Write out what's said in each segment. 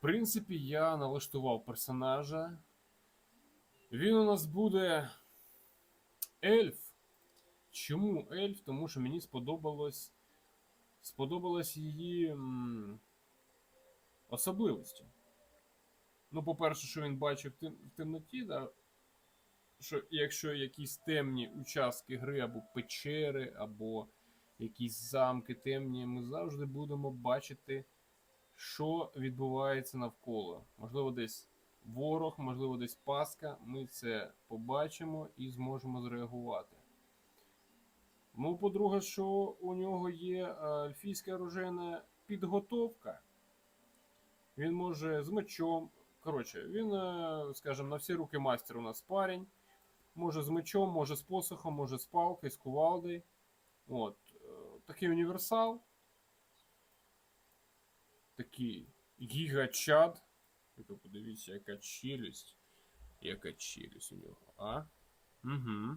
принципі, я налаштував персонажа. Він у нас буде ельф. Чому ельф? Тому що мені сподобалось. Сподобалось її особливості. Ну, по-перше, що він бачив в темноті, да, що якщо якісь темні участки гри, або печери, або якісь замки темні, ми завжди будемо бачити, що відбувається навколо. Можливо, десь ворог, можливо, десь паска. Ми це побачимо і зможемо зреагувати. Ну, по-друге, що у нього є е, ельфійська оружейна підготовка. Він може з мечом. Коротше, він, е, скажімо, на всі руки мастер у нас парень. Може з мечом, може з посохом, може з палкою, з кувалдою. От. е, Такий універсал. Такий гігачад. Тільки подивіться, яка челюсть. Яка челюсть у нього, а? Угу.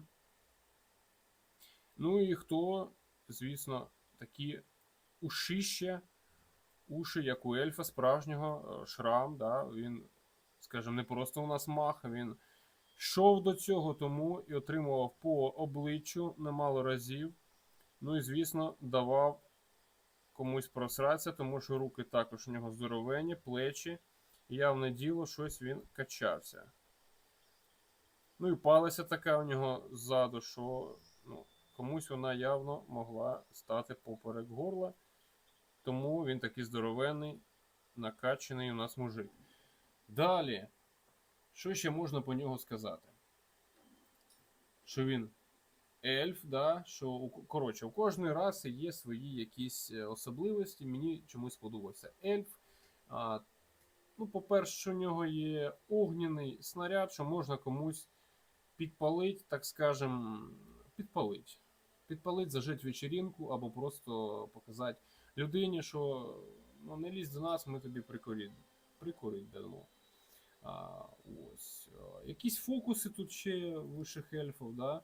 Ну і хто, звісно, такі ушища, уші, як у ельфа справжнього, е, шрам, да? він, скажімо, не просто у нас мах, він йшов до цього тому і отримував по обличчю немало разів. Ну і, звісно, давав комусь просратися, тому що руки також у нього здоровенні, плечі. Явне діло, щось він качався. Ну і палиця така у нього ззаду, що ну, комусь вона явно могла стати поперек горла. Тому він такий здоровенний, накачаний у нас мужик. Далі, що ще можна по нього сказати? Що він ельф, да, що у, коротше, у кожної раси є свої якісь е, особливості. Мені чомусь подобався ельф. А, ну, по-перше, у нього є огняний снаряд, що можна комусь підпалить, так скажем, підпалить. Підпалить, зажить вечеринку або просто показати людині, що ну, не лізь до нас, ми тобі прикурить, прикурить дамо. А, ось. а, Якісь фокуси тут ще вищих ельфів, да?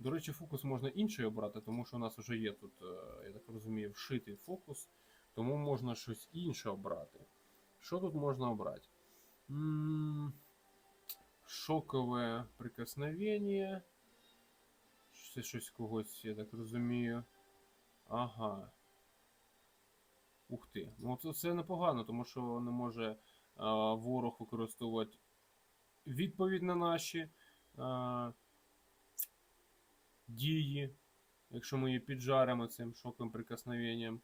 До речі, фокус можна інший обрати, тому що у нас вже є тут, е, я так розумію, вшитий фокус, тому можна щось інше обрати. Що тут можна обрати? Шокове прикосновення. Це щось когось, я так розумію. Ага. Ух ти. Ну це, це непогано, тому що не може а, ворог використовувати відповідь на наші а, дії, якщо ми її піджаримо цим шоковим прикосновенням.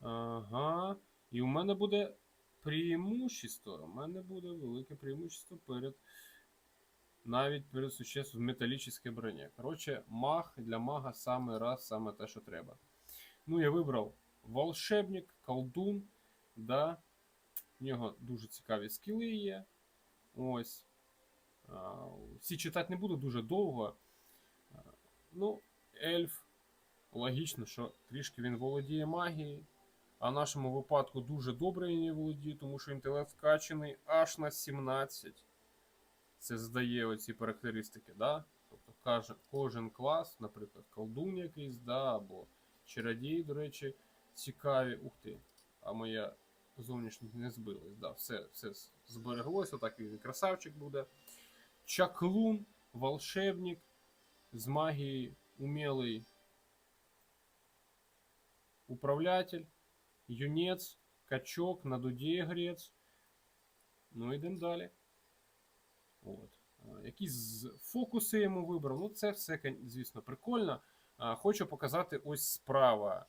Ага. І у мене буде преимущество. У мене буде велике преимущество перед навіть перед существом металічне броня. Коротше, маг для мага саме раз, саме те, що треба. Ну, я вибрав волшебник, колдун. Да. В нього дуже цікаві скіли є. Ось. Всі читати не буду дуже довго. Ну, ельф. Логічно, що трішки він володіє магією. А в нашому випадку дуже добре він володіє, тому що інтелект вкачаний аж на 17. Це здає оці характеристики, да? Тобто кожен клас, наприклад, колдун якийсь, да, або чародій, до речі, цікаві. Ух ти, а моя зовнішність не збилась. Да, все, все збереглося, так і красавчик буде. Чаклун, волшебник, з магією умілий управлятель, юнець, качок, на дуді грець. Ну, йдемо далі. От. Якісь фокуси йому вибрав. Ну, це все, звісно, прикольно. Хочу показати ось справа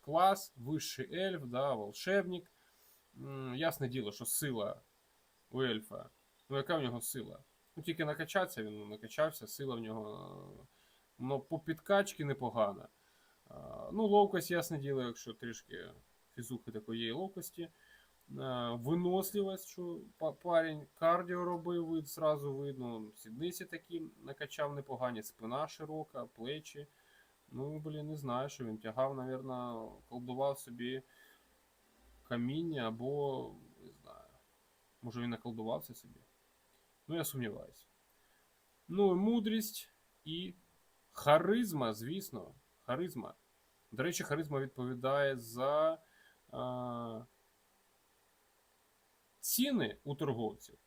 клас, вищий ельф, да, волшебник. Ясне діло, що сила у ельфа. Ну, яка в нього сила? Ну, тільки накачатися, він накачався, сила в нього. Ну, по підкачці непогана. Ну, ловкость, ясне діло, якщо трішки фізухи такої є ловкості. Е, Виносливість, що парень кардіо робив, вид, зразу видно. Сідниці такі накачав непогані, спина широка, плечі. Ну, блін, не знаю, що він тягав, напевно, колдував собі каміння або. не знаю. Може він наколдувався собі. Ну, я сумніваюся. Ну, мудрість і харизма, звісно. Харизма. До речі, харизма відповідає за. А, ціни у торговців.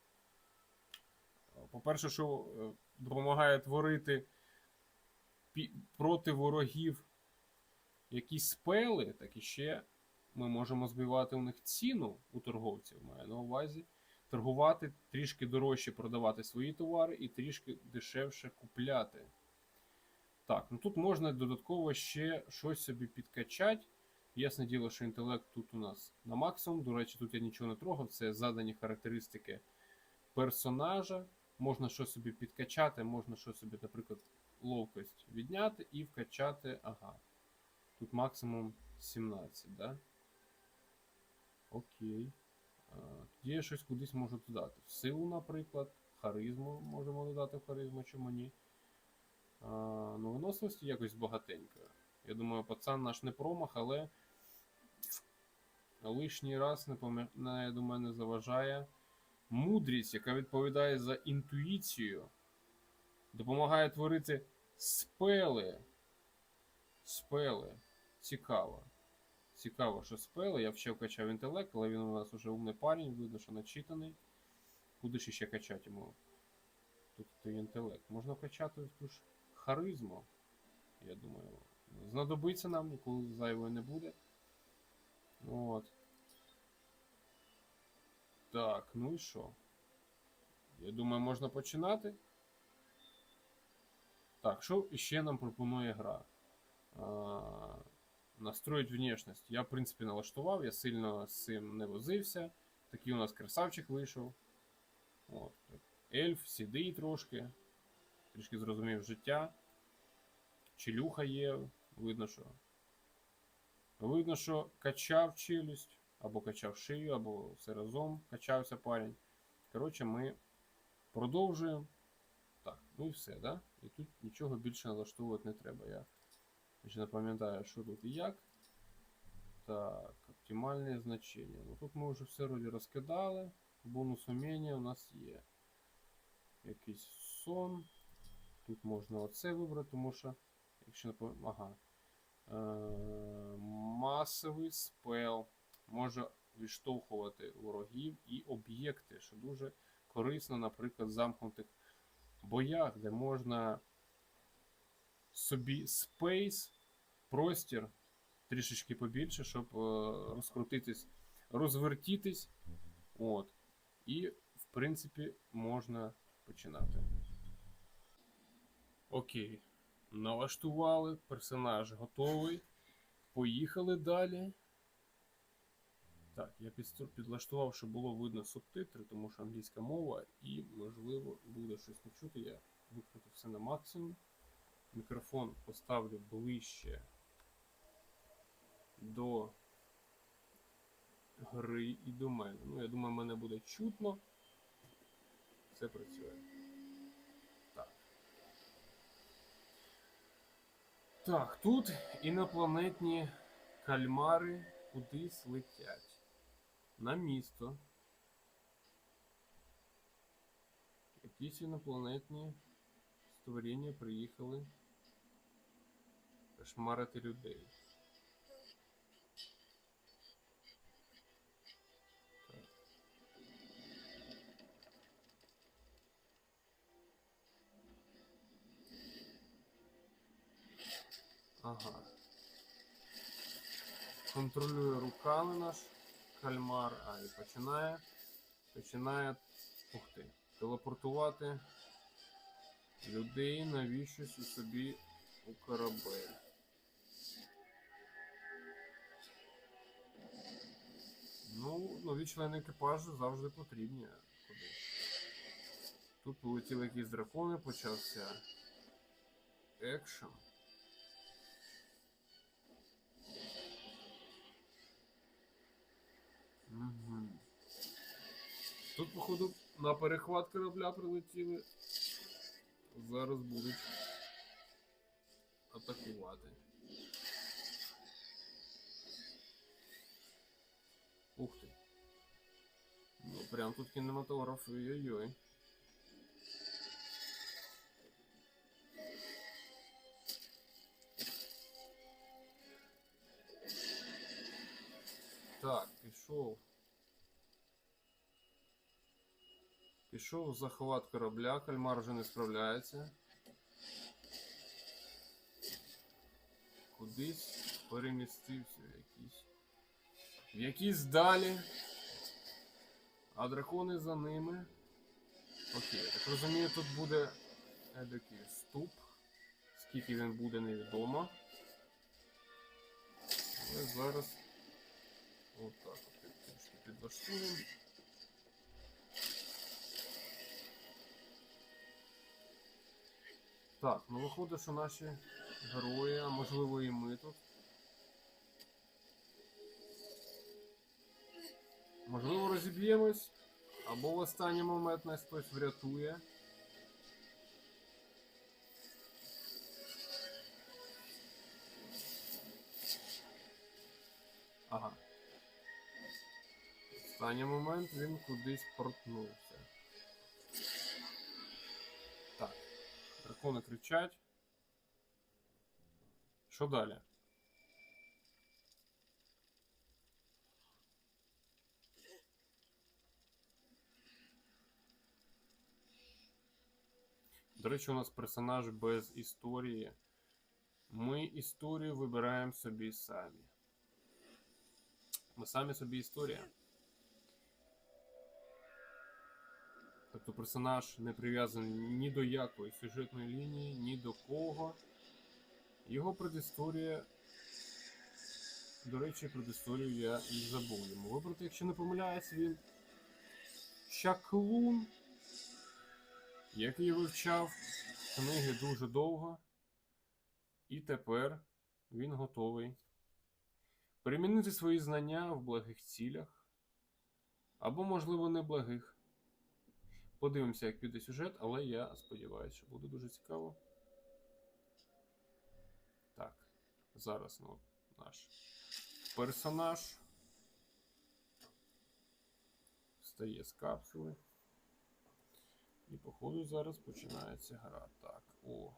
По-перше, що е, допомагає творити проти ворогів якісь спели, так і ще ми можемо збивати у них ціну у торговців, маю на увазі. Торгувати трішки дорожче продавати свої товари і трішки дешевше купляти. Так, ну тут можна додатково ще щось собі підкачати. Ясне діло, що інтелект тут у нас на максимум. До речі, тут я нічого не трогав. Це задані характеристики персонажа. Можна щось собі підкачати, можна щось собі, наприклад, ловкость відняти і вкачати. Ага. Тут максимум 17, да? Окей. Я щось кудись можу додати. В силу, наприклад, харизму можемо додати в харизму, чому ні. А, ну, виносливості якось багатенько. Я думаю, пацан наш не промах, але лишній раз не, помі... я думаю, не заважає. Мудрість, яка відповідає за інтуїцію, допомагає творити спели. Спели. Цікаво. Цікаво, що спели. Я ще вкачав інтелект, але він у нас уже умний парень, видно, що начитаний. Куди ж ще качати йому? Тут той інтелект. Можна вкачати ту ж харизму. Я думаю, знадобиться нам, ніколи зайвої не буде. От. Так, ну і що? Я думаю, можна починати. Так, що ще нам пропонує гра? А, настроїть внешність. Я, в принципі, налаштував, я сильно з цим не возився. Такий у нас красавчик вийшов. От. Ельф, сідий трошки. Трішки зрозумів життя. Челюха є, видно, що. Видно, що качав челюсть, або качав шию, або все разом качався парень. Коротше, ми продовжуємо. Так, ну і все, да? І тут нічого більше налаштовувати не треба. Я не пам'ятаю, що тут як. Так, оптимальне значення. Ну тут ми вже все вроді розкидали. Бонус уміння у нас є. Якийсь сон. Тут можна оце вибрати, тому що. Якщо. Ага. Е, масовий спел може відштовхувати ворогів і об'єкти, що дуже корисно, наприклад, в замкнутих боях, де можна собі спейс, простір трішечки побільше, щоб е, розкрутитись, розвертітись. От. І, в принципі, можна починати. Окей. Налаштували, персонаж готовий. Поїхали далі. Так, я підлаштував, щоб було видно субтитри, тому що англійська мова і, можливо, буде щось не чути. Я викрутив все на максимум. Мікрофон поставлю ближче до гри і до мене. Ну, я думаю, мене буде чутно. Все працює. Так. Так, тут інопланетні кальмари кудись летять. На місто. Якісь інопланетні створіння приїхали кошмарити людей. Ага. Контролює руками наш кальмар, а і починає. Починає ух ти, телепортувати людей навіщось у собі у корабель. Ну, нові члени екіпажу завжди потрібні. а Куди? Тут полетіли якісь дракони, почався екшен. Угу. Тут, походу, на перехват корабля прилетіли. Зараз будуть атакувати. Прям тут кінематограф, ой-ой-ой. Так, пішов. Пішов захват корабля, кальмар вже не справляється. Кудись перемістився якийсь. В якісь далі. А дракони за ними. Окей, так розумію, тут буде едакий ступ. Скільки він буде, невідомо. Але зараз отак от трішки підлаштуємо. Так, ну виходить, що наші герої, а можливо і ми тут. Можливо, розіб'ємось, або в останній момент нас хтось врятує. Ага. В останній момент він кудись портнувся. Так. Дракони кричать. Що далі? До речі, у нас персонаж без історії. Ми історію вибираємо собі самі. Ми самі собі історія. Тобто персонаж не прив'язаний ні до якої сюжетної лінії, ні до кого. Його предісторія. До речі, предісторію я і забув йому вибрати, якщо не помиляюсь, він Чаклун, який вивчав книги дуже довго. І тепер він готовий примінити свої знання в благих цілях. Або, можливо, неблагих. Подивимося, як піде сюжет, але я сподіваюся, що буде дуже цікаво. Так, зараз ну, наш персонаж встає з капсули. І, походу, зараз починається гра. Так, о.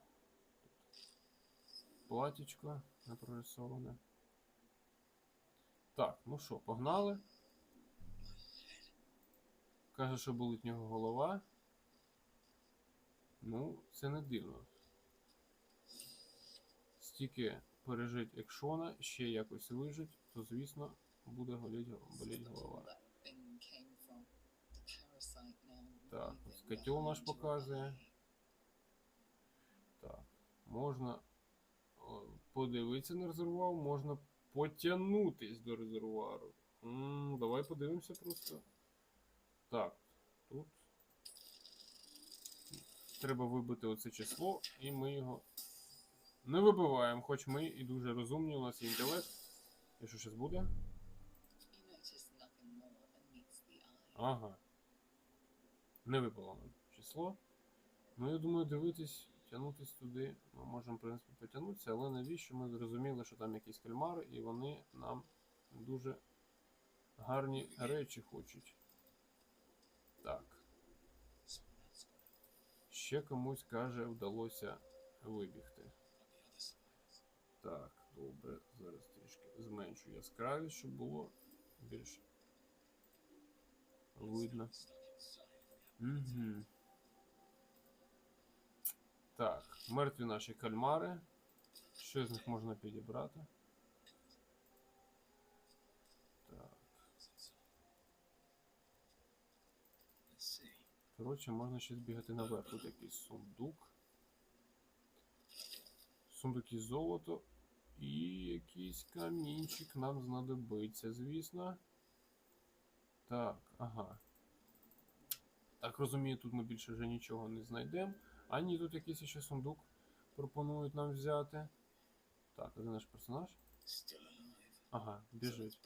Платічко не прорисоване. Так, ну що, погнали. Каже, що болить в нього голова. Ну, це не дивно. Стільки пережить екшона, ще якось вижить, то звісно буде боліть, голова. Так, котел наш показує. Так, можна подивитися на резервуар, можна потягнутись до резервуару. Давай подивимося просто. Так, тут треба вибити оце число, і ми його не вибиваємо, хоч ми і дуже розумні, у нас є інтелект. І що зараз буде? Ага. Не випало нам число. Ну, я думаю, дивитись, тягнутись туди. Ми можемо, в принципі, потягнутися, але навіщо ми зрозуміли, що там якісь кальмари, і вони нам дуже гарні речі хочуть. Так. Ще комусь каже, вдалося вибігти. Так, добре. Зараз трішки зменшу яскравість, щоб було більш видно. Так, мертві наші кальмари. Що з них можна підібрати? Так. Коротше, можна ще збігати наверх. Тут якийсь сундук. Сундук із золото. І якийсь камінчик нам знадобиться, звісно. Так, ага. Так розумію, тут ми більше вже нічого не знайдемо. А ні, тут якийсь ще сундук пропонують нам взяти. Так, де наш персонаж? Ага, біжить.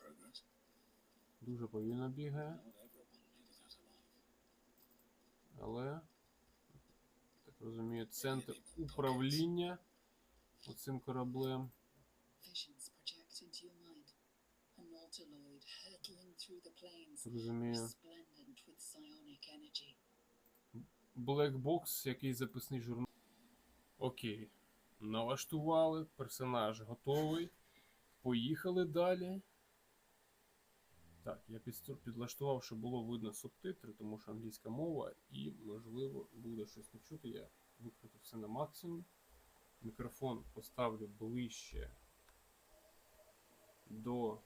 Дуже повільно бігає. Але. Так розумію, центр управління оцим кораблем. Розумію. Psionic energy. Блекбокс, який записний журнал. Окей. Налаштували, персонаж готовий. Поїхали далі. Так, я підлаштував, щоб було видно субтитри, тому що англійська мова, і, можливо, буде щось не чути. Я викрутив все на максимум. Мікрофон поставлю ближче до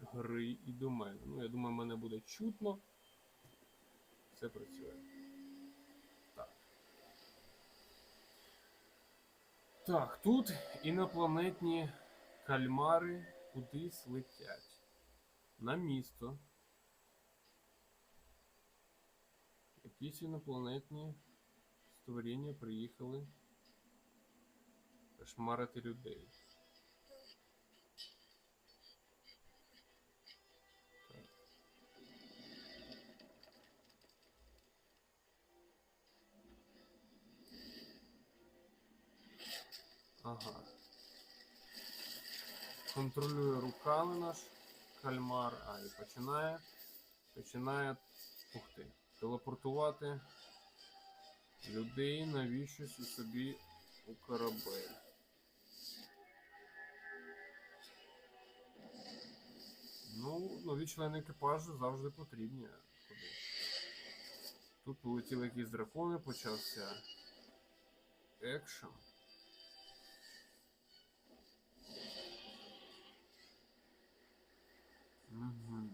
гри і до мене. Ну, я думаю, мене буде чутно. Все працює. Так. Так, тут інопланетні кальмари кудись летять. На місто. Якісь інопланетні створіння приїхали кошмарити людей. Ага. Контролює руками наш кальмар, а і починає. Починає ух ти, телепортувати людей навіщось у собі у корабель. Ну, нові члени екіпажу завжди потрібні. Тут полетіли якісь дракони, почався екшен. Угу.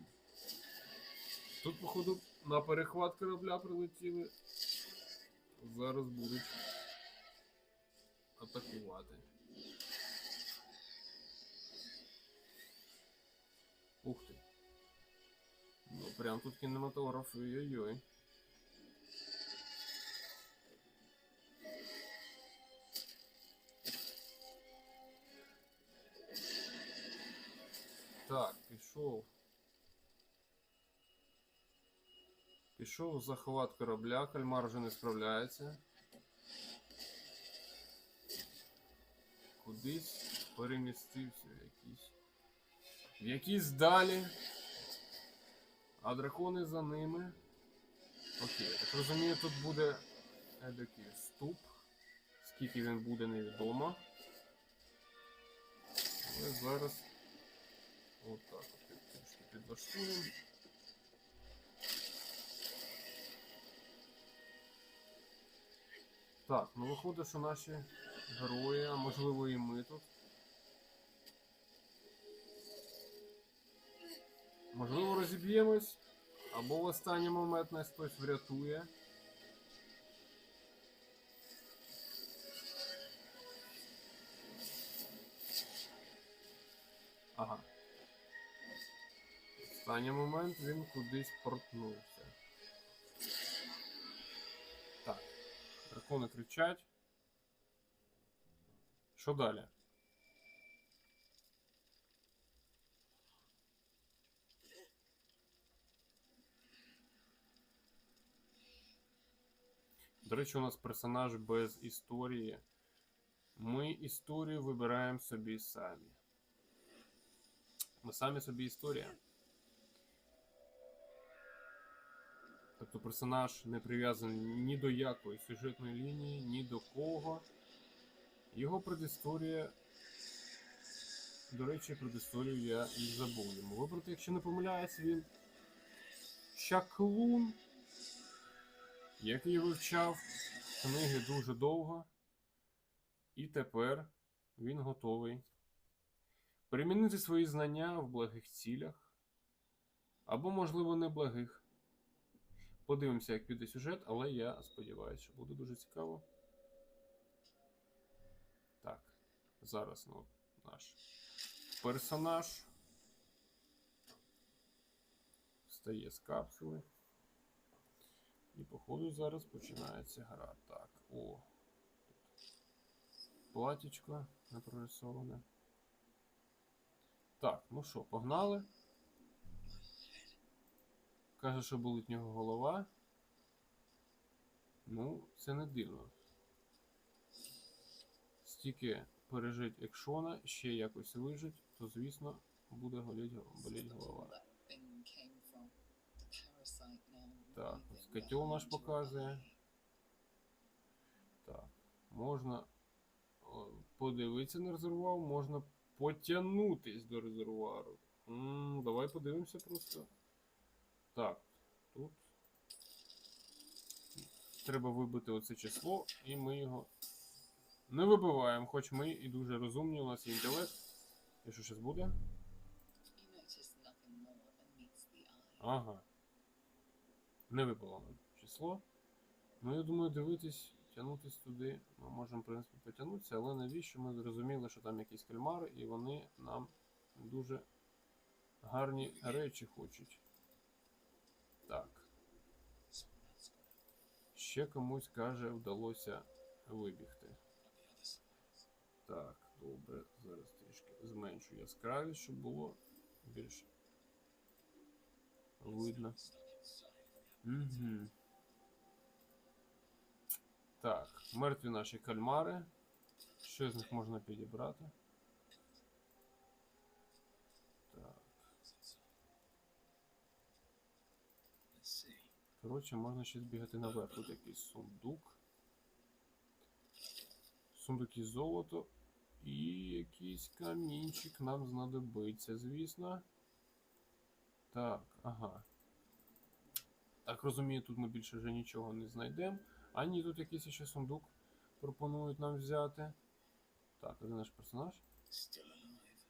Тут, походу, на перехват корабля прилетіли. Зараз будуть атакувати. Ух ти. Ну, прям тут кінематограф, ой-ой-ой. Так, пішов. Пішов захват корабля, кальмар вже не справляється. Кудись перемістився якийсь. В якісь далі. А дракони за ними. Окей, так розумію, тут буде едакий вступ. Скільки він буде, невідомо. Але зараз. Отак от трішки підлаштуємо. Так, ну виходить, що наші герої, а можливо і ми тут. Можливо, розіб'ємось, або в останній момент нас хтось врятує. Ага. В останній момент він кудись портнувся. Дракони кричать. Що далі? До речі, у нас персонаж без історії. Ми історію вибираємо собі самі. Ми самі собі історія. Тобто персонаж не прив'язаний ні до якої сюжетної лінії, ні до кого. Його предісторія. До речі, предісторію я і забув йому вибрати, якщо не помиляюсь, він Чаклун, який вивчав книги дуже довго. І тепер він готовий примінити свої знання в благих цілях. Або, можливо, неблагих. Подивимося, як піде сюжет, але я сподіваюся, що буде дуже цікаво. Так, зараз ну, наш персонаж встає з капсули. І, походу, зараз починається гра. Так, о. Тут платічко не прорисоване. Так, ну що, погнали. Каже, що болить в нього голова. Ну, це не дивно. Стільки пережить екшона, ще якось вижить, то звісно буде боліть, боліть голова. Так, ось котел наш показує. Так, можна подивитися на резервуар, можна потягнутись до резервуару. М, давай подивимося просто. Так, тут. Треба вибити оце число, і ми його не вибиваємо, хоч ми і дуже розумні, у нас є інтелект. І що зараз буде? Ага. Не випало нам число. Ну, я думаю, дивитись, тягнутись туди. Ми можемо, в принципі, потягнутися, але навіщо ми зрозуміли, що там якісь кальмари, і вони нам дуже гарні речі хочуть. Ще комусь каже, вдалося вибігти. Так, добре. Зараз трішки зменшу яскравість, щоб було більш видно. Угу. Так, мертві наші кальмари. Що з них можна підібрати? Коротше, можна ще збігати наверх. Тут якийсь сундук. Сундук із золото. І якийсь камінчик нам знадобиться, звісно. Так, ага. Так розумію, тут ми більше вже нічого не знайдемо. А ні, тут якийсь ще сундук пропонують нам взяти. Так, де наш персонаж?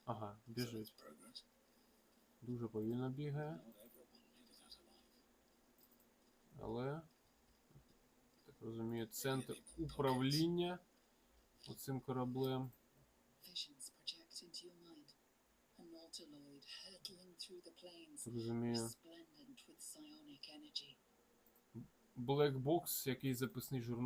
Ага, біжить. Дуже повільно бігає. Але, так розумію, центр управління оцим кораблем. Розумію. Black Box, який записний журнал.